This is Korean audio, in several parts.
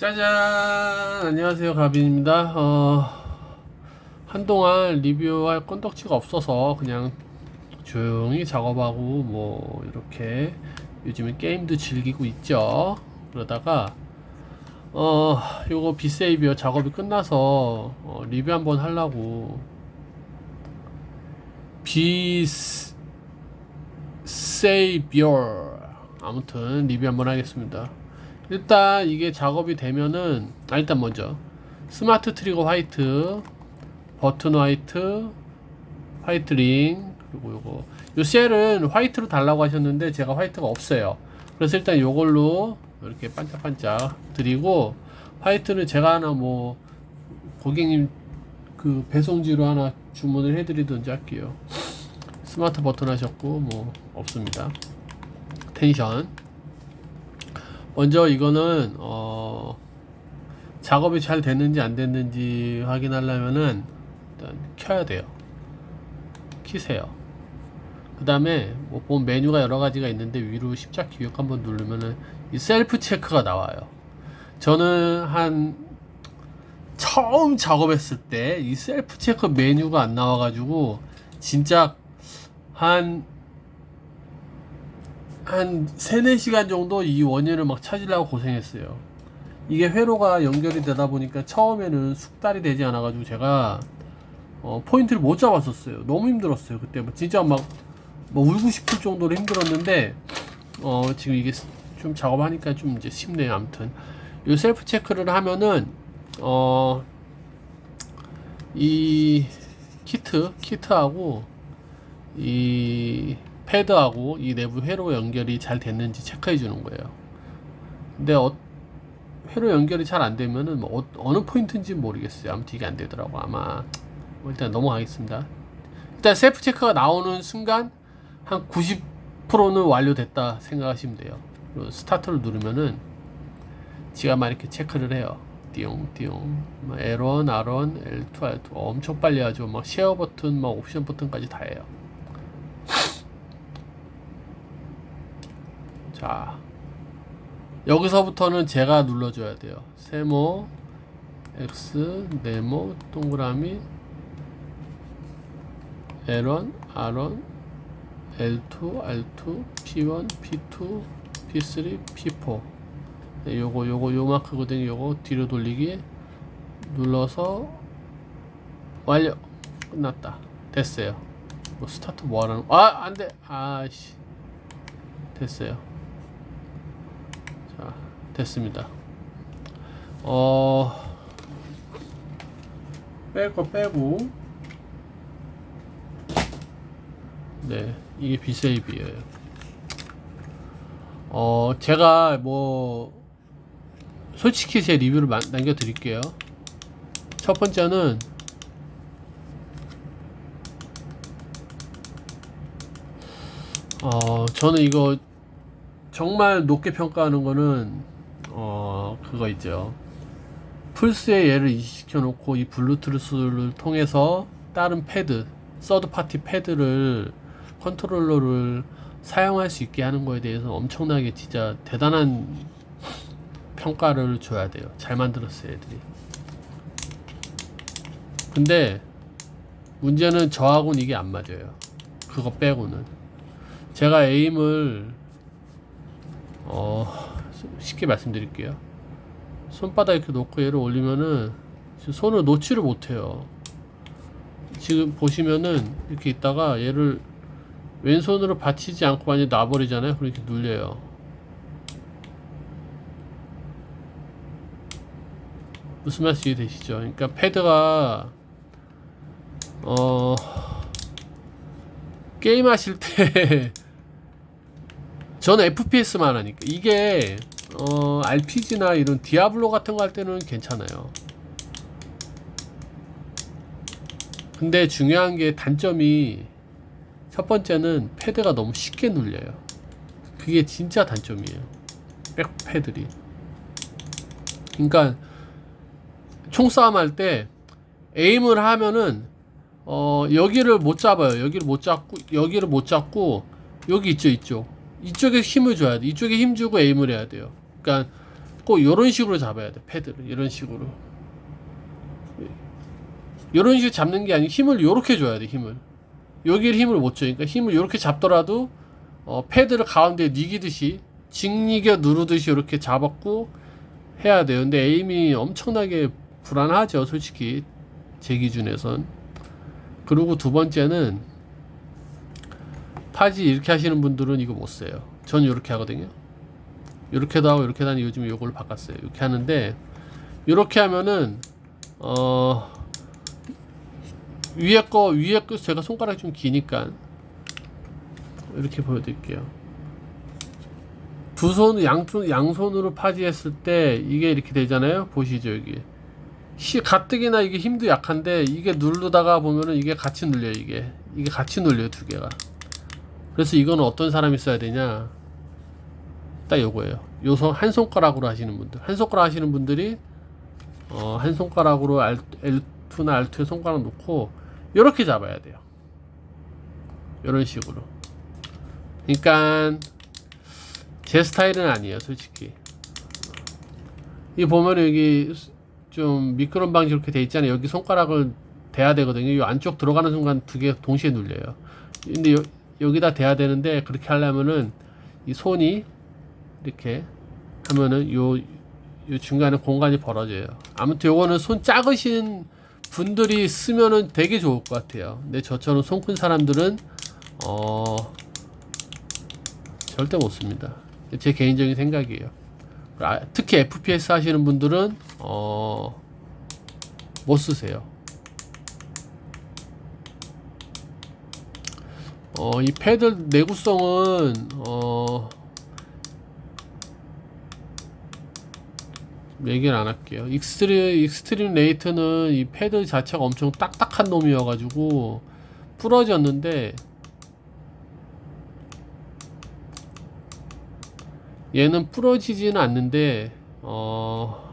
짜잔! 안녕하세요 가빈입니다. 어, 한동안 리뷰할 건덕지가 없어서 그냥 조용히 작업하고 뭐 이렇게 요즘에 게임도 즐기고 있죠. 그러다가 어 요거 비세이비어 작업이 끝나서 어, 리뷰 한번 하려고. 비세이비어. 아무튼 리뷰 한번 하겠습니다 일단 이게 작업이 되면은 아 일단 먼저. 스마트 트리거 화이트 버튼 화이트 화이트 링 그리고 요거. 요 셀은 화이트로 달라고 하셨는데 제가 화이트가 없어요. 그래서 일단 요걸로 이렇게 반짝반짝 드리고 화이트는 제가 하나 뭐 고객님 그 배송지로 하나 주문을 해드리든지 할게요. 스마트 버튼 하셨고 뭐 없습니다. 텐션 먼저 이거는 어 작업이 잘 됐는지 안 됐는지 확인하려면은 일단 켜야 돼요. 키세요. 그 다음에 뭐 메뉴가 여러 가지가 있는데 위로 십자키 기억 한번 누르면은 이 셀프 체크가 나와요. 저는 한 처음 작업했을 때 이 셀프 체크 메뉴가 안 나와가지고 진짜 한 한 3, 4시간 정도 이 원인을 막 찾으려고 고생했어요. 이게 회로가 연결이 되다 보니까 처음에는 숙달이 되지 않아가지고 제가 어, 포인트를 못 잡았었어요. 너무 힘들었어요. 그때 뭐 진짜 막뭐 울고 싶을 정도로 힘들었는데 어, 지금 이게 좀 작업하니까 좀 이제 쉽네요. 아무튼 이 셀프 체크를 하면은 어, 이 키트 키트하고 이 패드하고 이 내부 회로 연결이 잘 됐는지 체크해 주는 거예요. 근데 어, 회로 연결이 잘 안 되면은 뭐 어, 느 포인트인지 모르겠어요. 아무튼 이게 안 되더라고. 아마 뭐 일단 넘어가겠습니다. 일단 셀프 체크가 나오는 순간 한 90%는 완료됐다 생각하시면 돼요. 스타트를 누르면은 지가 막 이렇게 체크를 해요. 띠용 띠용 뭐 L1, R1, L2, R2 엄청 빨리 하죠. 막 쉐어 버튼, 막 옵션 버튼까지 다 해요. 자 여기서부터는 제가 눌러줘야 돼요. 세모 X 네모 동그라미 L1 R1 L2 R2 P1 P2 P3 P4 네, 요거 요거 요 마크거든요 요거 뒤로 돌리기 눌러서 완료. 끝났다. 됐어요. 뭐 스타트 뭐 하라는 아 안돼. 아씨. 됐어요 자, 됐습니다. 어, 뺄 거 빼고, 네, 이게 비세이비예요. 어, 제가 뭐, 솔직히 제 리뷰를 마- 남겨드릴게요. 첫 번째는, 어, 저는 이거 정말 높게 평가하는 거는 어 그거 있죠. 플스에 얘를 이식시켜 놓고 이 블루투스를 통해서 다른 패드, 서드 파티 패드를 컨트롤러를 사용할 수 있게 하는 거에 대해서 엄청나게 진짜 대단한 평가를 줘야 돼요. 잘 만들었어요, 애들이. 근데 문제는 저하고는 이게 안 맞아요. 그거 빼고는. 제가 에임을 어 쉽게 말씀드릴게요. 손바닥 이렇게 놓고 얘를 올리면은 손을 놓지를 못해요. 지금 보시면은 이렇게 있다가 얘를 왼손으로 받치지 않고 완전 놔버리잖아요. 그렇게 눌려요. 무슨 말씀 이해되시죠? 그러니까 패드가 어 게임 하실 때 저는 FPS만 하니까 이게 어, RPG나 이런 디아블로 같은 거 할 때는 괜찮아요. 근데 중요한 게 단점이 첫 번째는 패드가 너무 쉽게 눌려요. 그게 진짜 단점이에요. 백패들이. 그러니까 총싸움 할 때 에임을 하면은 어 여기를 못 잡아요. 여기를 못 잡고 여기를 못 잡고 여기 있죠, 있죠. 이쪽에 힘을 줘야 돼. 이쪽에 힘 주고 에임을 해야 돼요. 그러니까 꼭 요런 식으로 잡아야 돼 패드를 이런 식으로 요런 식으로 잡는 게 아니고 힘을 요렇게 줘야 돼 힘을 여기를 힘을 못 줘. 그러니까 힘을 요렇게 잡더라도 어, 패드를 가운데 니기듯이 직니겨 누르듯이 이렇게 잡았고 해야 돼요. 근데 에임이 엄청나게 불안하죠, 솔직히 제 기준에선. 그리고 두 번째는 파지 이렇게 하시는 분들은 이거 못 써요. 전 이렇게 하거든요. 이렇게도 하고 이렇게도 하는 요즘 요걸 바꿨어요. 이렇게 하는데 이렇게 하면은 어 위에 거 위에 거 제가 손가락이 좀 기니까 이렇게 보여드릴게요. 두 손 양손 양손으로 파지했을 때 이게 이렇게 되잖아요. 보시죠 여기. 시 가뜩이나 이게 힘도 약한데 이게 누르다가 보면은 이게 같이 눌려요 이게 이게 같이 눌려요 두 개가. 그래서 이거는 어떤 사람이 써야 되냐? 딱 요거예요. 요손 한 손가락으로 하시는 분들, 한 손가락 하시는 분들이 어, 한 손가락으로 L, L2나 R2에 손가락 놓고 이렇게 잡아야 돼요. 이런 식으로. 그러니까 제 스타일은 아니에요, 솔직히. 이 보면 여기 좀 미끄럼 방지 이렇게 돼 있잖아요. 여기 손가락을 대야 되거든요. 이 안쪽 들어가는 순간 두 개 동시에 눌려요. 근데 요, 여기다 대야 되는데 그렇게 하려면은 이 손이 이렇게 하면은 요, 요 중간에 공간이 벌어져요. 아무튼 요거는 손 작으신 분들이 쓰면은 되게 좋을 것 같아요. 근데 저처럼 손 큰 사람들은 어 절대 못 씁니다. 제 개인적인 생각이에요. 아, 특히 FPS 하시는 분들은 어 못 쓰세요. 어, 이 패드 내구성은 어 얘기를 안 할게요. 익스트림 익스트림 레이트는 이 패드 자체가 엄청 딱딱한 놈이어가지고 부러졌는데 얘는 부러지지는 않는데 어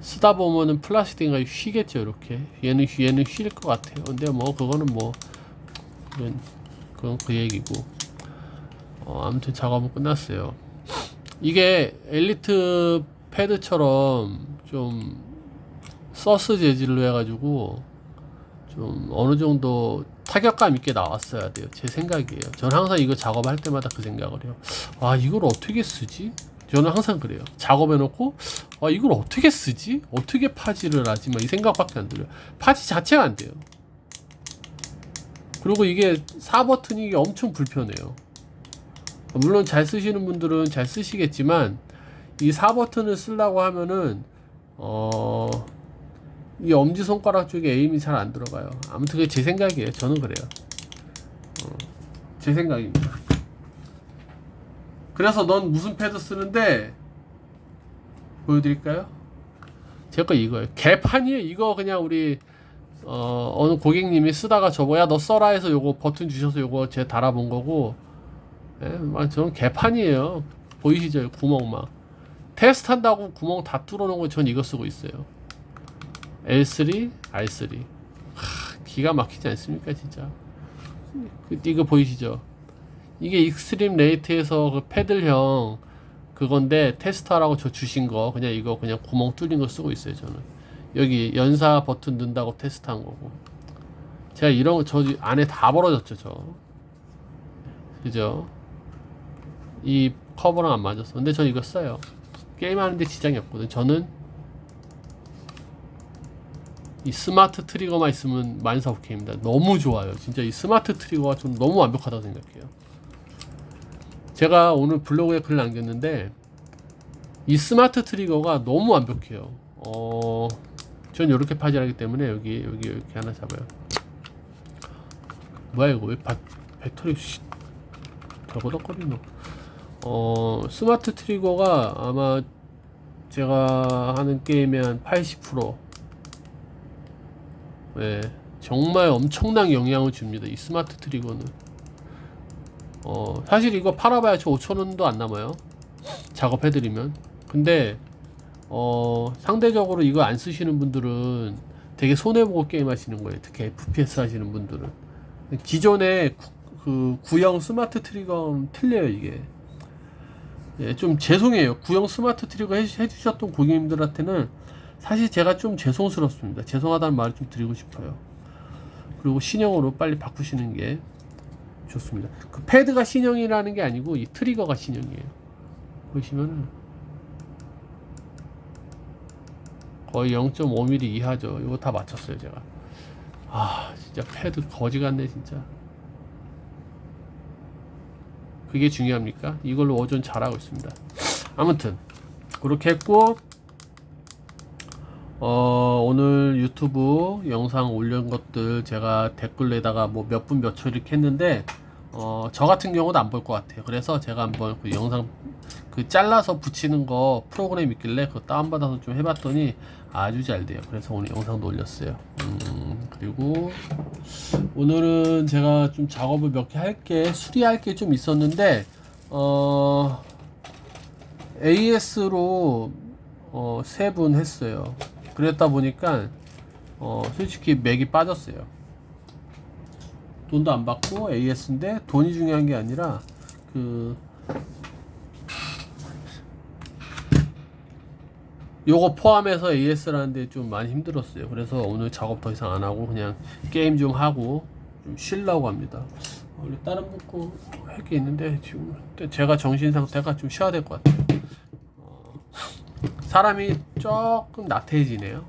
쓰다 보면은 플라스틱인가 휘겠죠 이렇게 얘는 휘- 얘는 휠것 같아요. 근데 뭐 그거는 뭐 그건 그 얘기고 어 아무튼 작업은 끝났어요. 이게 엘리트 패드처럼 좀 서스 재질로 해가지고 좀 어느 정도 타격감 있게 나왔어야 돼요. 제 생각이에요. 저는 항상 이거 작업할 때마다 그 생각을 해요. 아, 이걸 어떻게 쓰지? 저는 항상 그래요. 작업해놓고, 아, 이걸 어떻게 쓰지? 어떻게 파지를 하지? 막 이 생각밖에 안 들어요. 파지 자체가 안 돼요. 그리고 이게 4버튼이 이게 엄청 불편해요. 물론 잘 쓰시는 분들은 잘 쓰시겠지만 이 4버튼을 쓰려고 하면은 어... 이 엄지 손가락 쪽에 에임이 잘 안 들어가요. 아무튼 그게 제 생각이에요. 저는 그래요. 어, 제 생각입니다. 그래서 넌 무슨 패드 쓰는데 보여드릴까요? 제거 이거예요. 개판이에요. 이거 그냥 우리 어, 어느 고객님이 쓰다가 저거 야너 써라 해서 요거 버튼 주셔서 요거 제 달아본 거고 예, 막 저는 개판이에요. 보이시죠? 구멍 막. 테스트 한다고 구멍 다 뚫어놓은 거 전 이거 쓰고 있어요. L3, R3. 하, 기가 막히지 않습니까, 진짜? 그, 이거 보이시죠? 이게 익스트림 레이트에서 그 패들형 그건데 테스터라고 저 주신 거 그냥 이거 그냥 구멍 뚫린 거 쓰고 있어요, 저는. 여기 연사 버튼 넣는다고 테스트한 거고. 제가 이런 거 저 안에 다 벌어졌죠, 저. 그죠? 이 커버랑 안 맞았어. 근데 저 이거 써요. 게임하는데 지장이 없거든. 저는 이 스마트 트리거만 있으면 만사 오케이입니다. 너무 좋아요. 진짜 이 스마트 트리거가 좀 너무 완벽하다고 생각해요. 제가 오늘 블로그에 글 남겼는데 이 스마트 트리거가 너무 완벽해요. 어, 전 이렇게 파지하기 때문에 여기 여기 이렇게 하나 잡아요. 뭐야 이거 왜 바, 배터리 씨, 더거덕거리노? 어 스마트 트리거가 아마 제가 하는 게임의 한 80%. 네, 정말 엄청난 영향을 줍니다. 이 스마트 트리거는. 어, 사실 이거 팔아봐야 저 5천 원도 안 남아요. 작업해드리면. 근데, 어, 상대적으로 이거 안 쓰시는 분들은 되게 손해보고 게임 하시는 거예요. 특히 FPS 하시는 분들은. 기존의 구, 그 구형 스마트 트리거는 틀려요, 이게. 예, 좀 죄송해요. 구형 스마트 트리거 해, 해주셨던 고객님들한테는 사실 제가 좀 죄송스럽습니다. 죄송하다는 말을 좀 드리고 싶어요. 그리고 신형으로 빨리 바꾸시는 게 좋습니다. 그 패드가 신형이라는 게 아니고 이 트리거가 신형이에요. 보시면은 거의 0.5mm 이하죠. 이거 다 맞췄어요, 제가. 아, 진짜 패드 거지 같네, 진짜. 그게 중요합니까? 이걸로 오전 잘하고 있습니다. 아무튼 그렇게 했고 어, 오늘 유튜브 영상 올린 것들 제가 댓글에다가 뭐 몇 분 몇 초 이렇게 했는데 어, 저 같은 경우도 안 볼 것 같아요. 그래서 제가 한번 그 영상 그 잘라서 붙이는 거 프로그램 있길래 그거 다운받아서 좀 해봤더니 아주 잘 돼요. 그래서 오늘 영상도 올렸어요. 음, 그리고 오늘은 제가 좀 작업을 몇 개 할게 수리할 게 좀 있었는데 어 AS로 어, 세 분 했어요. 그랬다 보니까 어, 솔직히 맥이 빠졌어요. 돈도 안 받고 AS인데 돈이 중요한 게 아니라 그 요거 포함해서 AS라는데 좀 많이 힘들었어요. 그래서 오늘 작업 더 이상 안 하고 그냥 게임 좀 하고 좀 쉬려고 합니다. 원래 다른 먹고 할게 있는데 지금 제가 정신 상태가 좀 쉬어야 될 것 같아요. 어, 사람이 조금 나태해지네요.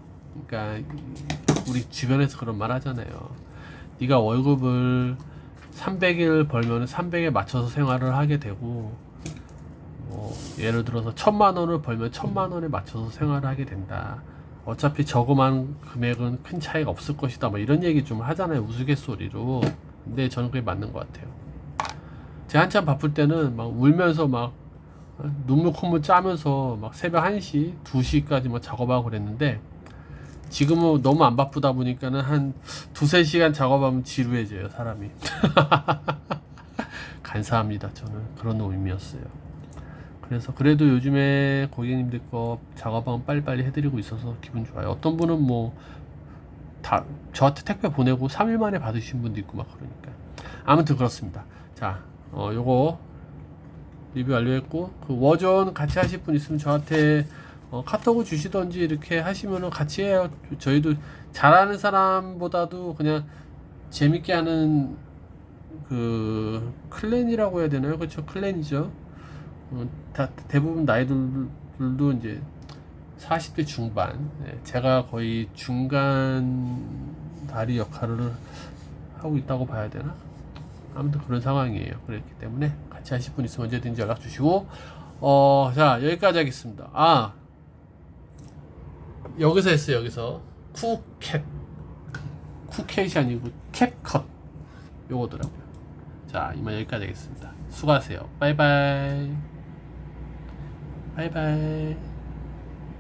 그러니까 우리 주변에서 그런 말 하잖아요. 네가 월급을 300일 벌면 300에 맞춰서 생활을 하게 되고 뭐 예를 들어서 천만 원을 벌면 천만 원에 맞춰서 생활을 하게 된다. 어차피 저금한 금액은 큰 차이가 없을 것이다. 뭐 이런 얘기 좀 하잖아요. 우스갯소리로. 근데 저는 그게 맞는 것 같아요. 제가 한참 바쁠 때는 막 울면서 막 어, 눈물 콧물 짜면서 막 새벽 1시, 2시까지 막 작업하고 그랬는데 지금은 너무 안 바쁘다 보니까는 한 두세 시간 작업하면 지루해져요, 사람이. 감사합니다. 저는 그런 의미였어요. 그래서 그래도 요즘에 고객님들 거 작업하면 빨리빨리 해드리고 있어서 기분 좋아요. 어떤 분은 뭐 다 저한테 택배 보내고 3일 만에 받으신 분도 있고 막 그러니까 아무튼 그렇습니다. 자, 어 요거 리뷰 완료했고 그 워전 같이 하실 분 있으면 저한테 어, 카톡을 주시던지 이렇게 하시면은 같이 해요. 저희도 잘하는 사람보다도 그냥 재밌게 하는 그 클랜이라고 해야 되나요? 그렇죠, 클랜이죠. 어, 다 대부분 나이들도 이제 40대 중반. 네, 제가 거의 중간 다리 역할을 하고 있다고 봐야 되나? 아무튼 그런 상황이에요. 그렇기 때문에 같이 하실 분 있으면 언제든지 연락 주시고, 어, 자, 여기까지 하겠습니다. 아, 여기서 했어요, 여기서. 쿠캡. 쿠켓이 아니고 캡컷. 요거더라고요. 자, 이만 여기까지 하겠습니다. 수고하세요. 바이바이. 바이바이.